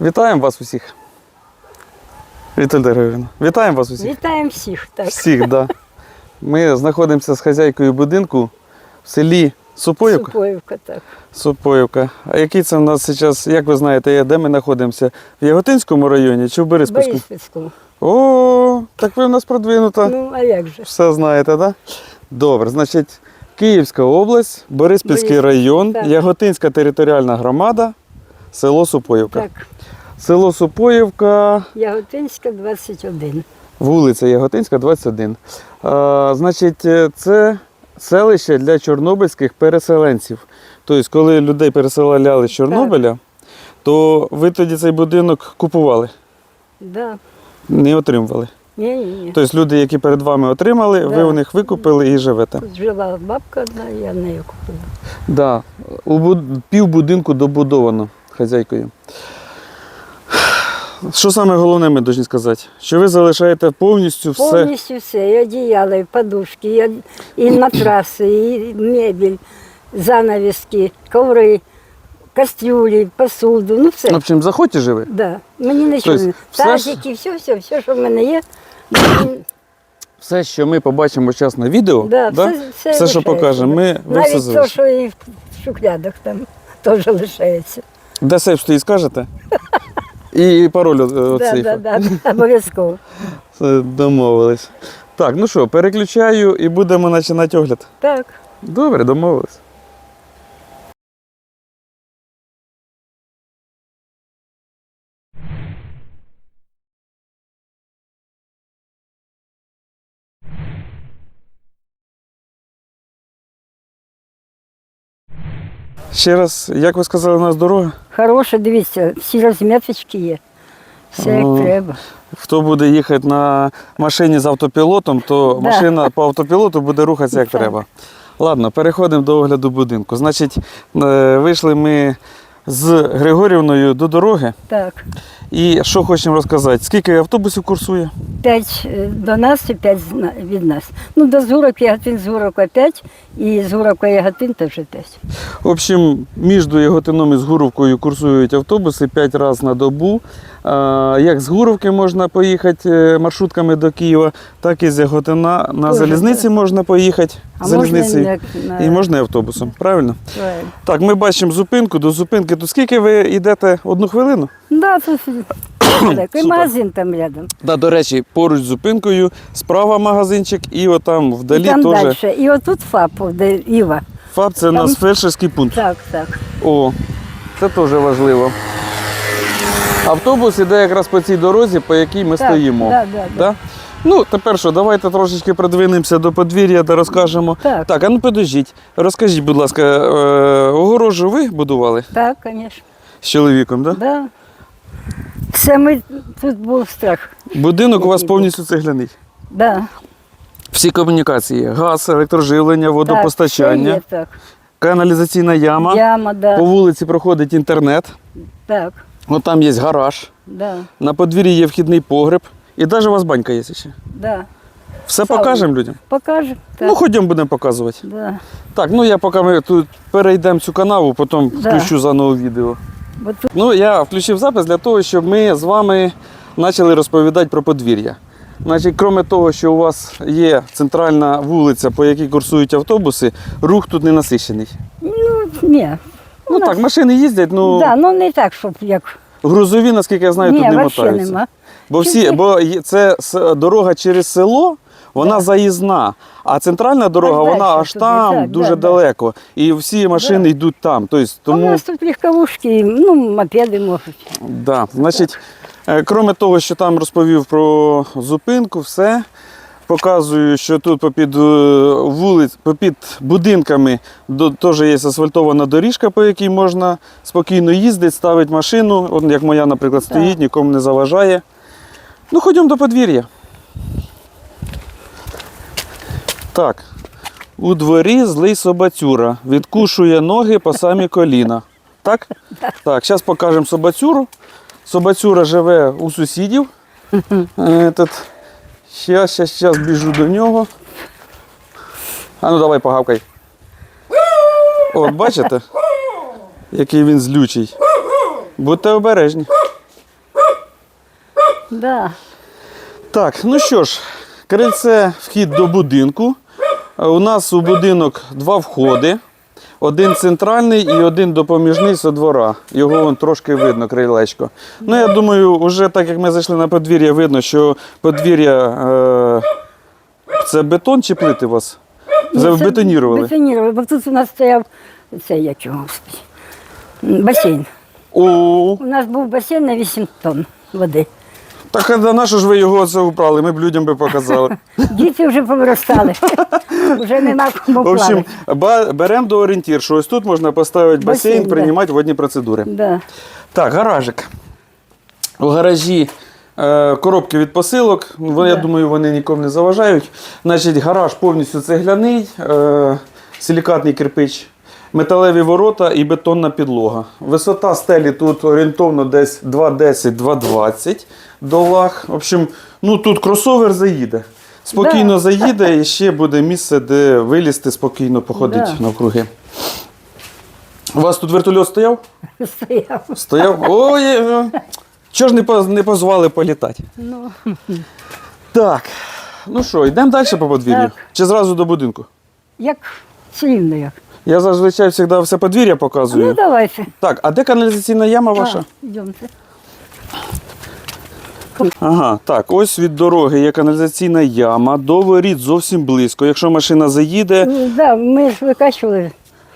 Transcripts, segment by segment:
Вітаємо вас усіх. Віталія Григорівна, вітаємо вас усіх. Вітаємо всіх. Так. Всіх, так. Да. Ми знаходимося з хазяйкою будинку в селі Супоївка. Супоївка, так. Супоївка. А який це в нас зараз, як ви знаєте, де ми знаходимося? В Яготинському районі чи в Бориспільському? Бориспільському. О, так ви в нас продвинута. Ну, а як же? Все знаєте, так? Да? Добре, значить, Київська область, Бориспільський Бориспіль, район, так. Яготинська територіальна громада, село Супоївка. Так, Село Супоївка, Яготинська, 21. вулиця Яготинська, 21. А, значить, е, це селище для чорнобильських переселенців. Тобто, коли людей переселяли з Чорнобиля, то ви тоді цей будинок купували, Да. не отримували. Ні, ні, ні. Тобто люди, які перед вами отримали, ви Да. у них викупили і живете. Тут жила бабка одна, я нею купила. Да. У буд... пів будинку добудовано хазяйкою. Що саме головне, ми повинні сказати? Що ви залишаєте повністю все. Повністю все, і одіяла, і подушки, і, матраси, і мебель, занавіски, коври, кастрюлі, посуду, ну все. В общем, заходьте живи. Да. Мені нічого не тазики, все, все, все, що в мене є. мені- Все, що ми побачимо зараз на відео, Да, все, все, що лишається. покажемо, ми ви Навіть все то, залишимо. що і в шухлядах там теж лишається. Де сейф стоїть, скажете? І пароль оцей. від Да, да, да, обов'язково. Домовились. Так, ну що, переключаю і будемо починати огляд. Так. Добре, домовились. Ще раз, як ви сказали, у нас дорога? Хороше, дивіться, всі розміточки є. Все як треба. Хто буде їхати на машині з автопілотом, то Да. машина по автопілоту буде рухатися як треба. Ладно, переходимо до огляду будинку. Значить, е, вийшли ми з Григорівною до дороги. Так. І що хочемо розказати? Скільки автобусів курсує? П'ять е, до нас і п'ять від нас. Ну, до Зурок, Яготин, Зурока п'ять, і Зурока Яготин теж п'ять. В общем, між Яготином і Згуровкою курсують автобуси 5 разів на добу. Як з Гуровки можна поїхати е, маршрутками до Києва, так і з Яготина на Тоже, залізниці можна поїхати. А можна залізницею. на, І можна і автобусом, правильно? Правильно. Так, ми бачимо зупинку. До зупинки. То скільки ви йдете? Одну хвилину? Да, тут так, і магазин там рядом. Да, до речі, поруч з зупинкою справа магазинчик, і отам І вдалі там теж. далі. І отут ФАП, де Іва. ФАП це у Там- нас фельдшерський пункт. Так, так. О, це теж важливо. Автобус іде якраз по цій дорозі, по якій ми Так, стоїмо. да, да, да. Да? Ну, тепер що, давайте трошечки продвинемося до подвір'я та розкажемо. Так. Так, а ну подождіть. Розкажіть, будь ласка, е, огорожу ви будували Так, звісно. з чоловіком, так? Да? Да. Це ми тут був страх. Будинок у вас повністю цегляний. Да. Всі комунікації, газ, електроживлення, водопостачання, Так, все є, каналізаційна яма. Яма, да. По вулиці проходить інтернет. Так, От там є гараж. да, На подвір'ї є вхідний погреб. І навіть у вас банька є ще. да. Все Сауна. покажемо людям. Покажемо. Так. Ну, ходімо будемо показувати. да. Так, ну я поки ми тут перейдемо цю канаву, потім Да. включу заново відео. Ну, я включив запис для того, щоб ми з вами почали розповідати про подвір'я. Значить, крім того, що у вас є центральна вулиця, по якій курсують автобуси, рух тут не насищений. ну, ні. Ну так, машини їздять, ну да, ну не так, щоб як. грузові, наскільки я знаю, ні, тут не мотаються. нема. Бо всі, бо це дорога через село, вона заїзна. А центральна дорога, Аж вона дальше аж туди, там, так, дуже да, да. далеко. І всі машини Да. йдуть там. Тобто, А У тому, нас тут легковушки, ну, мопеди можуть. да. Значить, е, крім того, що там розповів про зупинку, все. Показую, що тут попід е, вулиць, попід будинками до- теж є асфальтована доріжка, по якій можна спокійно їздити, ставити машину. От як моя, наприклад, стоїть, нікому не заважає. Ну, ходімо до подвір'я. Так. У дворі злий собацюра. Відкушує ноги по самі коліна. Так? Так, зараз покажемо собацюру. Собацюра живе у сусідів. Этот. Щас, щас, щас біжу до нього. А ну давай погавкай. От бачите, який він злючий. Будьте обережні. Да. Так, ну що ж, крильце вхід до будинку. Е, У нас у будинок два входи. Один центральний і один допоміжний со двора. Його вон трошки видно, крилечко. Ну, я думаю, вже так як ми зайшли на подвір'я, видно, що подвір'я е, це бетон чи плити у вас? Забетонірували. Бетонірували, бо тут у нас стояв цей як його, господи, басейн. О, У нас був басейн на 8 тонн води. Так а на що ж ви його це убрали? Ми б людям би показали. Діти вже повиростали. Вже нема кому В общем, плавати. беремо до орієнтір, що ось тут можна поставити басейн, Басейн, да. приймати водні процедури. Да. Так, гаражик. У гаражі е, коробки від посилок. Вони, Я думаю, вони нікому не заважають. Значить, гараж повністю цегляний, е, силікатний кирпич, металеві ворота і бетонна підлога. Висота стелі тут орієнтовно десь 2,10-2,20 до лаг. В общем, ну тут кросовер заїде. Спокійно Да. заїде і ще буде місце, де вилізти, спокійно походити Да. навкруги. У вас тут вертольот стояв? Стояв. Стояв. Ой, е, чого ж не, не позвали політати? Ну, Так. Ну що, йдемо далі по подвір'ю? Чи зразу до будинку? як слівно як. Я зазвичай завжди все подвір'я показую. Ну давайте. Так, а де каналізаційна яма ваша? Йдемте. Ага, так, ось від дороги є каналізаційна яма, до воріт зовсім близько. Якщо машина заїде, Ну, да, ми ж викачували.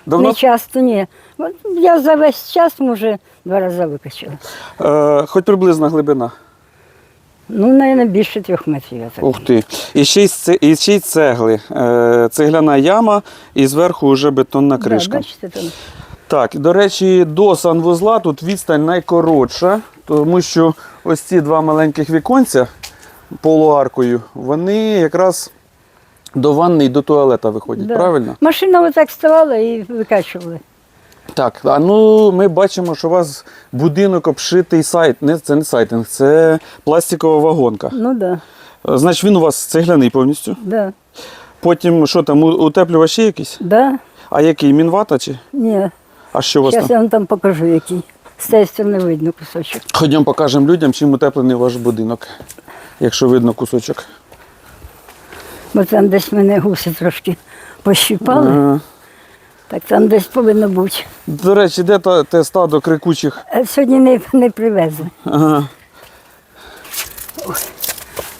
давно Не часто, ні. От Я за весь час, може, два рази викачала. е, хоч приблизна глибина. Ну, мабуть, більше трьох метрів. Я так. Ух ти. І ще й, і ще й цегли. Е, цегляна яма і зверху вже бетонна Да, кришка. бачите, там. Так, до речі, до санвузла тут відстань найкоротша, тому що ось ці два маленьких віконця полуаркою, вони якраз до ванни і до туалета виходять, Да. правильно? Машина отак ставала і викачували. Так, а ну ми бачимо, що у вас будинок обшитий сайт. Не, це не сайтинг, це пластикова вагонка. Ну так, Е, Значить, він у вас цегляний повністю. да, да, Потім що там, у- утеплювач є якийсь? да. А який? Мінвата чи? Ні. А що у вас Зараз там? я вам там покажу, який. З цієї сторони видно кусочок. Ходімо покажемо людям, чим утеплений ваш будинок, якщо видно кусочок. Бо там десь мене гуси трошки пощипали, Ага. Так там десь повинно бути. До речі, де та, те стадо крикучих? Сьогодні не, не привезли. Ага.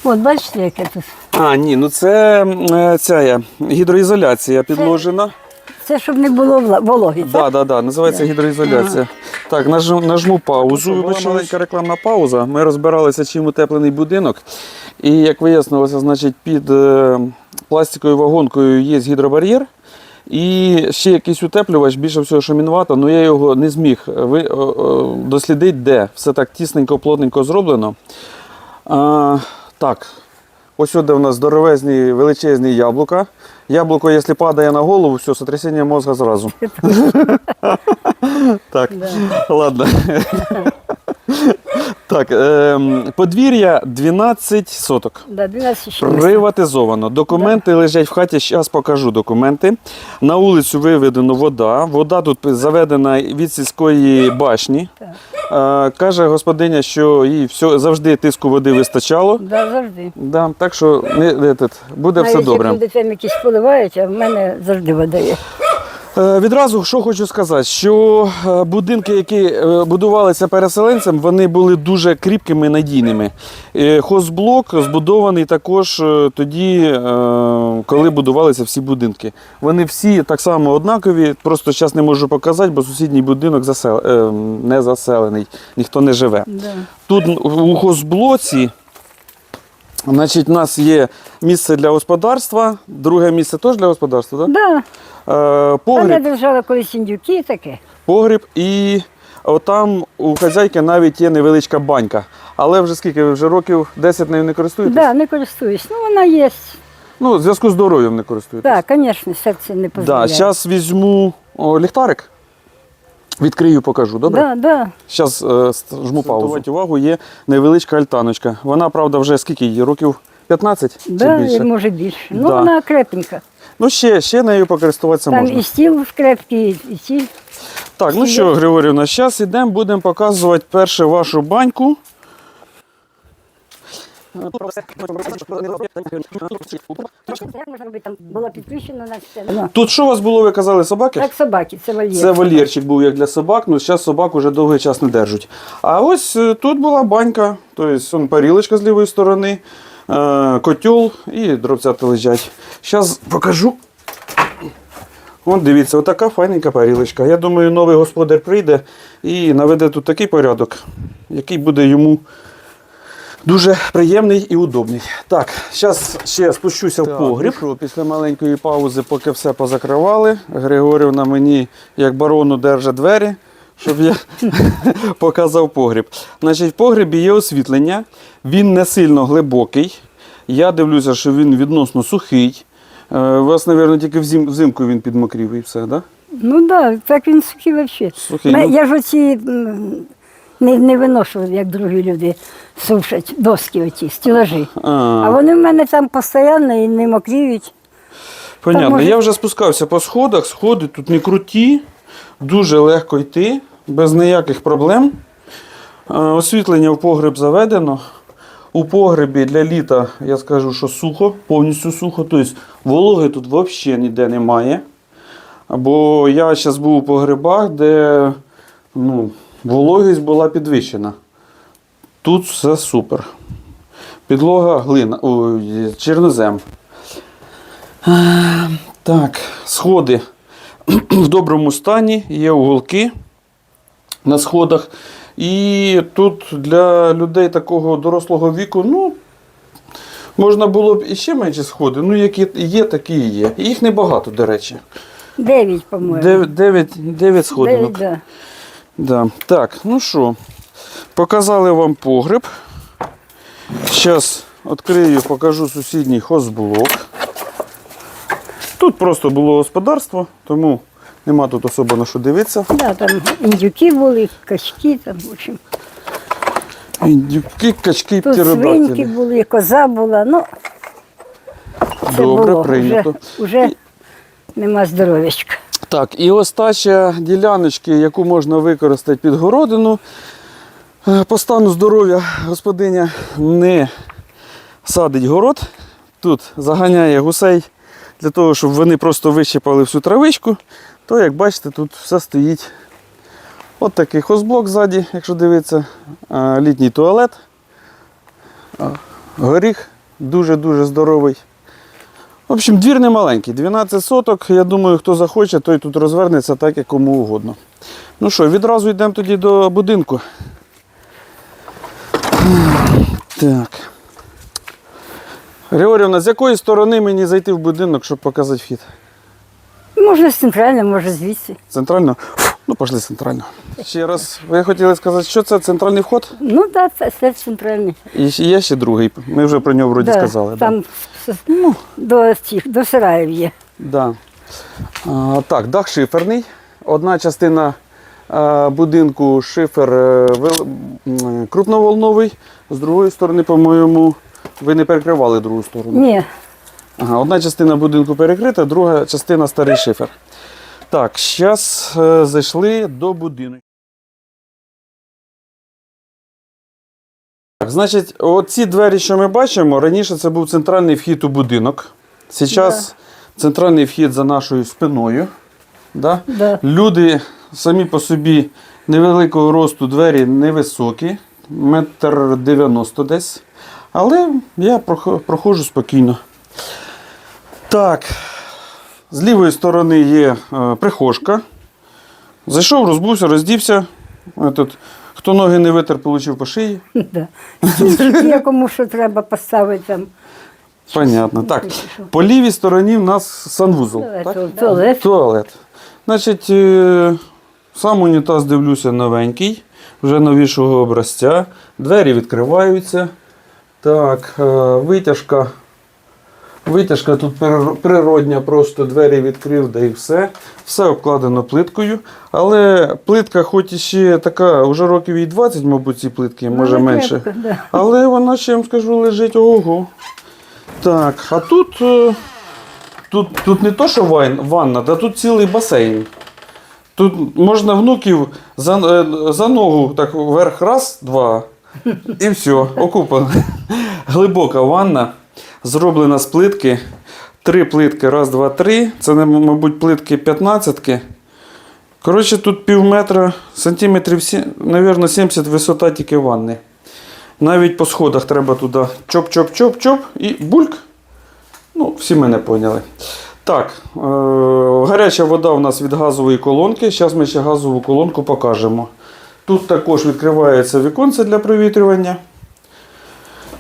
От бачите, яке тут. А, ні, ну це е, ця є, гідроізоляція підложена. Це щоб не було вологи. Так, да, да, да, називається гідроізоляція. Так, нажму, нажму паузу. Була маленька рекламна пауза. Ми розбиралися, чим утеплений будинок. І як вияснилося, значить, під е, пластиковою вагонкою є гідробар'єр. І ще якийсь утеплювач, більше всього, що мінвата, але я його не зміг ви, о, о, дослідити, де. Все так тісненько, плотненько зроблено. А, так, ось сюди у нас здоровезні величезні яблука. Яблуко, якщо падає на голову, все, сотрясіння мозга зразу. Так, ладно. Так, ем, подвір'я 12 соток. Да, 12 ще місць. Приватизовано. Документи лежать в хаті. Зараз покажу документи. На вулицю виведено вода. Вода тут заведена від сільської башні. Е, каже господиня, що їй все, завжди тиску води вистачало. Да, завжди. Да, так що не, не, тут, буде все Навіть добре. як люди там якісь поливають, а в мене завжди вода є. Е, Відразу що хочу сказати, що е, будинки, які е, будувалися переселенцям, вони були дуже кріпкими і надійними. Хозблок збудований також тоді, коли будувалися всі будинки. Вони всі так само однакові, просто зараз не можу показати, бо сусідній будинок засел... не заселений, ніхто не живе. Да. Тут у хозблоці. Значить, у нас є місце для господарства, друге місце теж для господарства, так? Да. Е, Там я погріб, колись індюки таке. погріб і отам у хазяйки навіть є невеличка банька. Але вже скільки вже років 10 нею не користуєтесь? Да, не користуюсь. Ну, вона є. Ну, в зв'язку з здоров'ям не користуєтесь. Так, звісно, серце не Да, зараз візьму о, ліхтарик. Відкрию, покажу, добре? Да, да. Зараз е, жму паузу. увагу, є невеличка альтаночка. Вона, правда, вже скільки їй? Років 15 чи Да, більше? може більше. Ну, Да. вона крепенька. Ну, ще, ще нею покористуватися Там можна. і стіл крепкий, і стіль. Так, ну що, Григорівна, зараз йдемо, будемо показувати перше вашу баньку. Як можна робити? Там було підключено на все. Тут що у вас було, ви казали, собаки? Як собаки, це вольєр. Це вольєрчик був як для собак, але зараз собак уже довгий час не держать. А ось е, тут була банька, тобто он парілочка з лівої сторони, котел і дробцята лежать. Зараз покажу. От дивіться, отака файненька парілочка. Я думаю, новий господар прийде і наведе тут такий порядок, який буде йому дуже приємний і удобний. Так, зараз ще спущуся в погріб. Після маленької паузи, поки все позакривали, Григорівна мені, як барону, держить двері, щоб я показав погріб. Значить, в погребі є освітлення, він не сильно глибокий. Я дивлюся, що він відносно сухий. Е, У вас, мабуть, тільки взим, взимку він підмокрів і все, так? Да? Ну так, да, так він сухий взагалі. Сухий, ну. Я ж оці не, не виношу, як другі люди сушать доски оті, стілажі. А А, вони в мене там постійно і не мокріють. понятно. може- Я вже спускався по сходах, сходи тут не круті, дуже легко йти, без ніяких проблем. Е, Освітлення в погреб заведено. У погребі для літа я скажу, що сухо, повністю сухо. Тобто вологи тут взагалі ніде немає. Бо я зараз був у погребах, де ну, вологість була підвищена. Тут все супер. Підлога глина, ой, чорнозем. Е, Так, сходи в доброму стані, є уголки на сходах. І тут для людей такого дорослого віку, ну, можна було б іще менше сходи. Ну, які є, такі і є. Їх небагато, до речі. Дев'ять, по-моєму. Дев'ять, дев'ять, дев'ять Дев'ять, да. Да. Так, ну що, показали вам погреб. Зараз відкрию, покажу сусідній хозблок. Тут просто було господарство, тому нема тут особо на що дивитися. Да, там індюки були, качки, там, в общем. Індюки, качки, Тут птеродактилі. були, коза була, ну, це Добре, було. прийнято. Вже, вже нема здоров'ячка. Так, і остача діляночки, яку можна використати під городину. Е, По стану здоров'я господиня не садить город. Тут заганяє гусей для того, щоб вони просто вищипали всю травичку. То, як бачите, тут все стоїть. От такий хозблок ззаді, якщо дивитися, літній туалет. Горіх дуже-дуже здоровий. В общем, двір не маленький, 12 соток. Я думаю, хто захоче, той тут розвернеться так, як кому угодно. Ну що, відразу йдемо тоді до будинку. Так. Григорівна, з якої сторони мені зайти в будинок, щоб показати вхід? Може, з центрального, може, звідси. Центрально? Ну, пішли центрально. Ще раз, ви хотіли сказати, що це центральний вход? Ну так, да, це, це центральний. І ще є ще другий. Ми вже про нього вроді Да, сказали. да. Там с- ну, до, цих, до сараїв є. Да. А, так, дах шиферний. Одна частина а, будинку шифер е, вел- м, крупноволновий, з другої сторони, по-моєму, ви не перекривали другу сторону. Ні, Ага, одна частина будинку перекрита, друга частина старий шифер. Так, зараз зайшли до будинку. Так, значить, оці двері, що ми бачимо, раніше це був центральний вхід у будинок. Зараз центральний вхід за нашою спиною. Да? да. Люди самі по собі невеликого росту двері невисокі, метр дев'яносто десь. Але я проходжу спокійно. Так, з лівої сторони є е, прихожка. Зайшов, розбувся, роздівся. Тут, хто ноги не витер, отримав по шиї. Да. Якому що треба поставити там. Понятно. Так, по лівій стороні в нас санвузол. Туалет, туалет. Туалет. Значить, е, сам унітаз дивлюся новенький, вже новішого образця. Двері відкриваються. Так, е, витяжка. Витяжка тут природня, просто двері відкрив, да і все. Все обкладено плиткою. Але плитка, хоч і ще така, вже років їй 20, мабуть, ці плитки, може Ну, менше. крепко, да. Але вона ще я вам скажу лежить ого. Так, а тут, е, тут, тут не то, що ванна, да тут цілий басейн. Тут можна внуків за, е, за ногу так вверх раз, два, і все, окупано. Глибока ванна, зроблена з плитки. Три плитки, раз, два, три. Це, мабуть, плитки 15. Коротше, тут пів метра, сантиметрів, навірно, 70 висота тільки ванни. Навіть по сходах треба туди чоп-чоп-чоп-чоп і бульк. Ну, всі мене поняли. Так, е- гаряча вода у нас від газової колонки. Зараз ми ще газову колонку покажемо. Тут також відкривається віконце для провітрювання.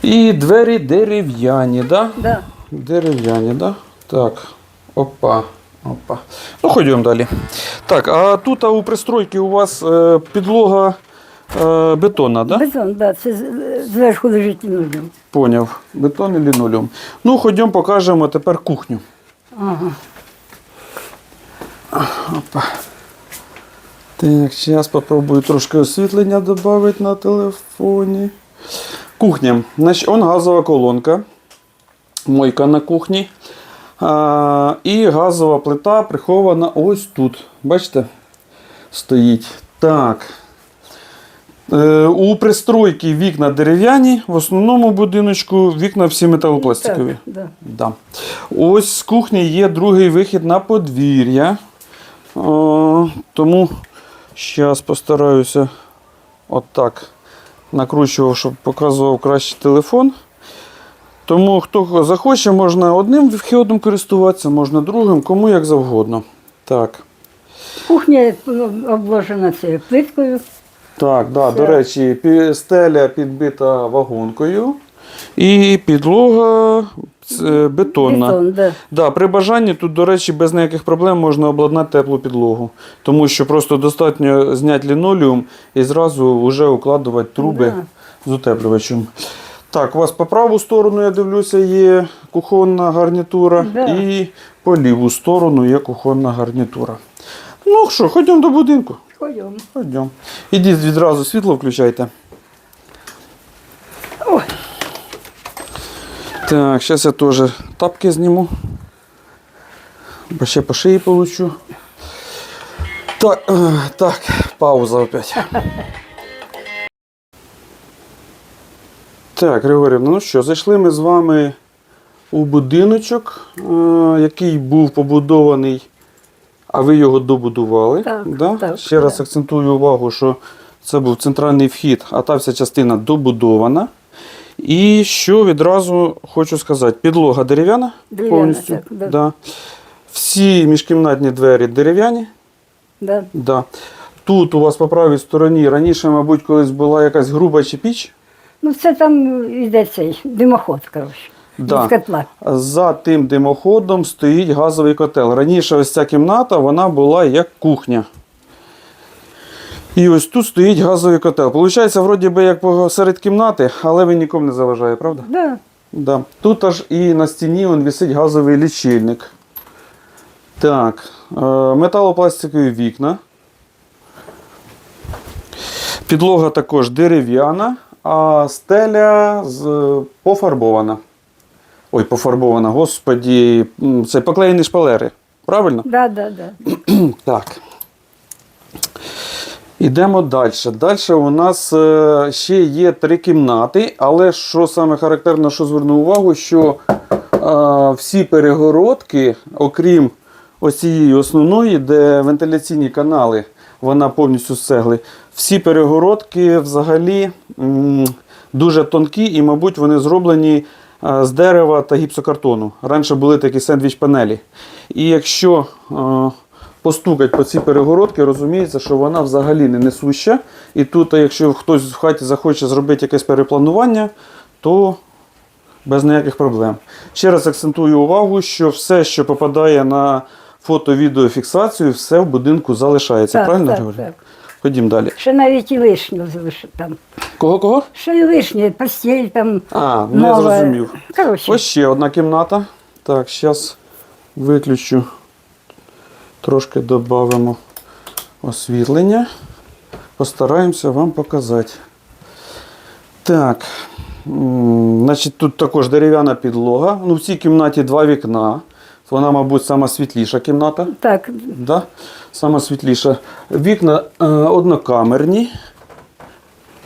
І двері дерев'яні, да? Да. Дерев'яні, да? Так. Опа. Опа. Ну, ходімо далі. Так, а тут а у пристройки у вас е, підлога е, бетонна, да? Бетон, да, це з- зверху лежить нулем. Поняв. Бетон і лінолеум. Ну, ходімо, покажемо тепер кухню. Ага. Опа. Так, зараз спробую трошки освітлення додати на телефоні. Кухня. Значить, он газова колонка. Мойка на кухні. А, і газова плита прихована ось тут. Бачите? Стоїть. Так. Е, у пристройки вікна дерев'яні, в основному будиночку вікна всі металопластикові. Так, да. Да. Ось з кухні є другий вихід на подвір'я. Тому зараз постараюся отак накручував, щоб показував краще телефон. Тому хто захоче, можна одним вхідом користуватися, можна другим, кому як завгодно. Так. Кухня ну, обложена цією плиткою. Так, да, Все. до речі, стеля підбита вагонкою і підлога е, бетонна. Бетон, да. Да, при бажанні тут, до речі, без ніяких проблем можна обладнати теплу підлогу. Тому що просто достатньо зняти лінолеум і зразу вже укладувати труби з утеплювачем. Так, у вас по праву сторону, я дивлюся, є кухонна гарнітура, Да. і по ліву сторону є кухонна гарнітура. Ну що, ходімо до будинку. Ходімо. Ходімо. Ідіть відразу світло включайте. Так, зараз я теж тапки зніму. Бо ще по шиї получу. Так, е, так, пауза опять. Так, Григорівна, ну що, зайшли ми з вами у будиночок, е, який був побудований, а ви його добудували. Так, да? так, Ще раз акцентую увагу, що це був центральний вхід, а та вся частина добудована. І що відразу хочу сказати: підлога дерев'яна Дерев'яна, повністю. так, да. Да. Всі міжкімнатні двері дерев'яні. Да. Да. Тут у вас по правій стороні раніше, мабуть, колись була якась груба чи піч. Ну, це там йде цей димоход, коротше. Да. Котла. За тим димоходом стоїть газовий котел. Раніше ось ця кімната вона була як кухня. І ось тут стоїть газовий котел. Получається, вроді би як посеред кімнати, але він нікому не заважає, правда? Да. Да. Тут аж і на стіні он висить газовий лічильник. Так, е, металопластикові вікна. Підлога також дерев'яна, а стеля пофарбована. Ой, пофарбована, господі, це поклеєні шпалери. Правильно? Да, да, да. Так. Ідемо далі. Далі у нас е, ще є три кімнати, але що саме характерно, що звернув увагу, що е, всі перегородки, окрім ось цієї основної, де вентиляційні канали, вона повністю з цегли, всі перегородки взагалі дуже тонкі і, мабуть, вони зроблені е, з дерева та гіпсокартону. Раніше були такі сендвіч-панелі. І якщо постукать по цій перегородці, розуміється, що вона взагалі не несуща. І тут, якщо хтось в хаті захоче зробити якесь перепланування, то без ніяких проблем. Ще раз акцентую увагу, що все, що попадає на фото-відеофіксацію, все в будинку залишається. Так, Правильно так, так. Ходім далі. Ще навіть і лишню залишив там. Кого кого? Ще й лишнє, постіль там. А, не нова. зрозумів. Коротше, Ось ще одна кімната. Так, зараз виключу. Трошки додамо освітлення. Постараємося вам показати. Так. Значить, тут також дерев'яна підлога. Ну, в цій кімнаті два вікна. Вона, мабуть, сама світліша кімната. так, Да? Сама світліша. Вікна е, однокамерні.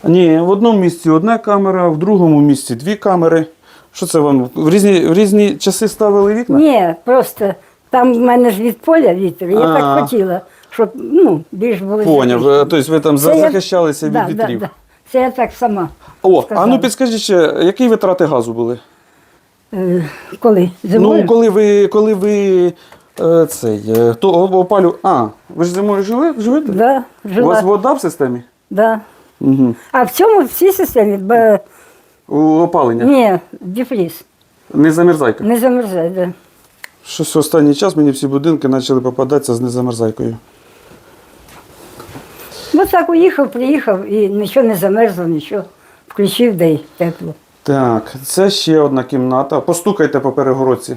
Ні, в одному місці одна камера, в другому місці дві камери. Що це вам? В різні, в різні часи ставили вікна? Ні, просто там в мене ж від поля вітер. Я А. так хотіла, щоб ну, більш було. Поняв. Е, Тобто ви там Це я- захищалися від да, вітрів. Да. Це я так сама. О, а ну підскажіть ще, які витрати газу були? Е, коли? Зимою? Ну, коли ви, коли ви е, цей, е, то опалю. А, ви ж зимою жили, живете? Да, У вас вода в системі? Да. Угу. А в цьому всій системі б... У опалення. ні, дефліз. Не замерзайка. Не замерзай, да. Щось в останній час мені всі будинки почали попадатися з незамерзайкою. Ну так уїхав, приїхав і нічого не замерзло, нічого. Включив, да й тепло. Так, це ще одна кімната. Постукайте по перегородці.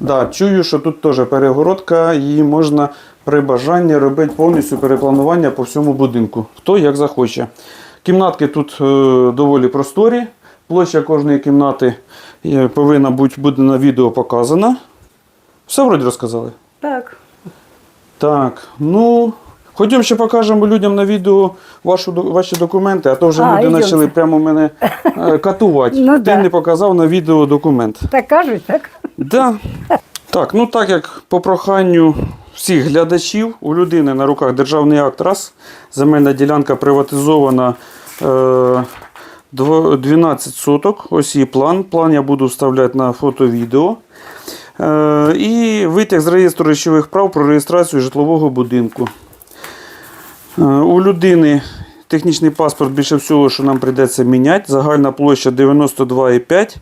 Да, чую, що тут теж перегородка, її можна при бажанні робити повністю перепланування по всьому будинку. Хто як захоче. Кімнатки тут е, доволі просторі. Площа кожної кімнати е, повинна бути буде на відео показана. Все вроді розказали. Так. Так, ну. Ходімо ще покажемо людям на відео вашу, ваші документи, а то вже А, люди йдемте. почали прямо мене е, катувати. Ну Ти да. не показав на відео документ. Так кажуть, так? Да. Так, ну так як по проханню всіх глядачів, у людини на руках державний акт раз, земельна ділянка приватизована е, дво- 12 соток. Ось її план. План я буду вставляти на фото-відео. Е, і витяг з реєстру речових прав про реєстрацію житлового будинку. Е, У людини технічний паспорт більше всього, що нам прийдеться міняти. Загальна площа 92,5.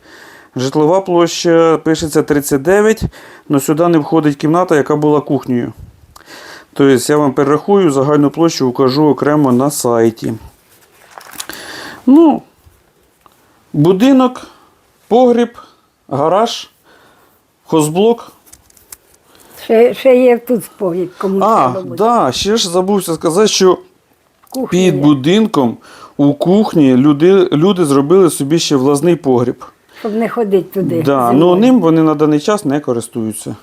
Житлова площа пишеться 39, але сюди не входить кімната, яка була кухнею. Тобто я вам перерахую, загальну площу укажу окремо на сайті. Ну, будинок, погріб, гараж, хозблок. Ще, ще є тут погіб, кому А, буде. да, ще ж забувся сказати, що Кухня під є. будинком у кухні люди, люди зробили собі ще власний погріб. Щоб не ходити туди. Да, зимою. ну ним вони на даний час не користуються.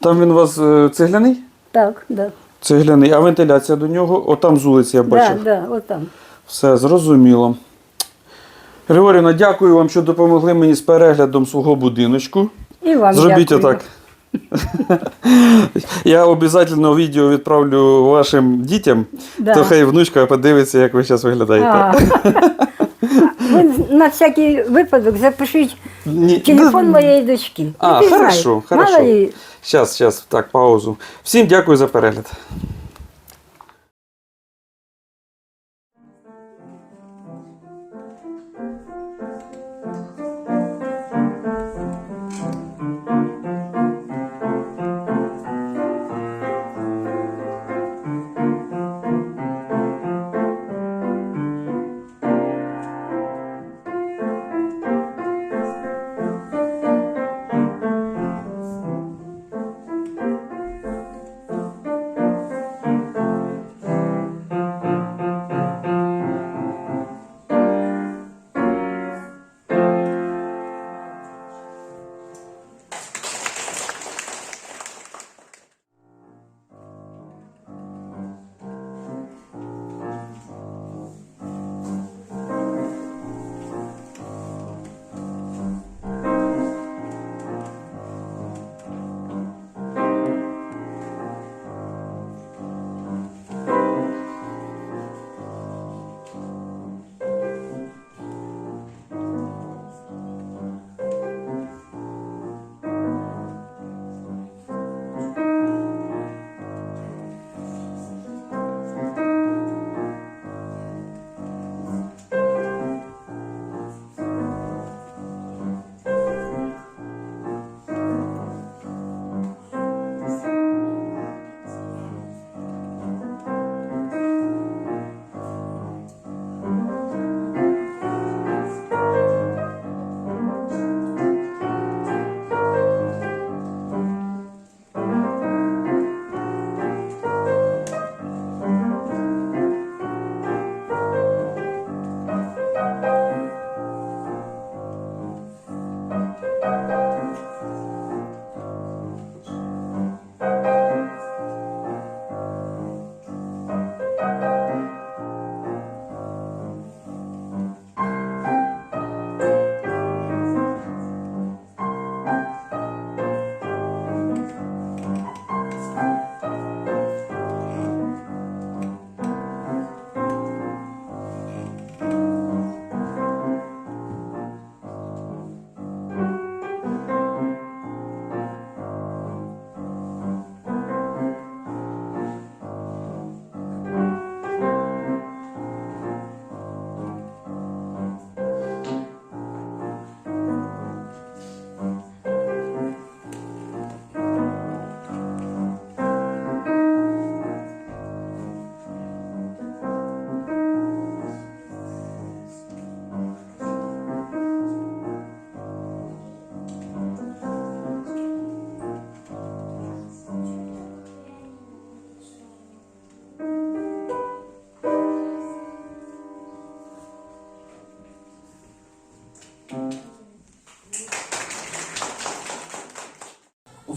Там він у вас е, цегляний? Так, да. Цегляний, а вентиляція до нього, отам з вулиці я Да, бачив. да, отам. Все зрозуміло. Григорівна, дякую вам, що допомогли мені з переглядом свого будиночку. І вам Зробіть дякую. отак. Я обов'язково відео відправлю вашим дітям, Да. то хай внучка подивиться, як ви зараз виглядаєте. Ви на всякий випадок запишіть Ні, телефон да- моєї дочки. А, Ну, ти хорошо, знаєш, хорошо. Мало Щас, щас, так, паузу. Всім дякую за перегляд.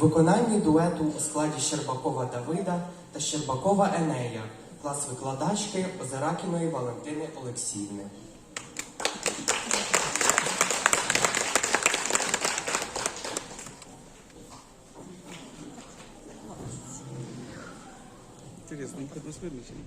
Виконанні дуету у складі Щербакова Давида та Щербакова Енея, клас викладачки Озеракіної Валентини Олексіївни. Интересно, ну, хоть нас видно ні?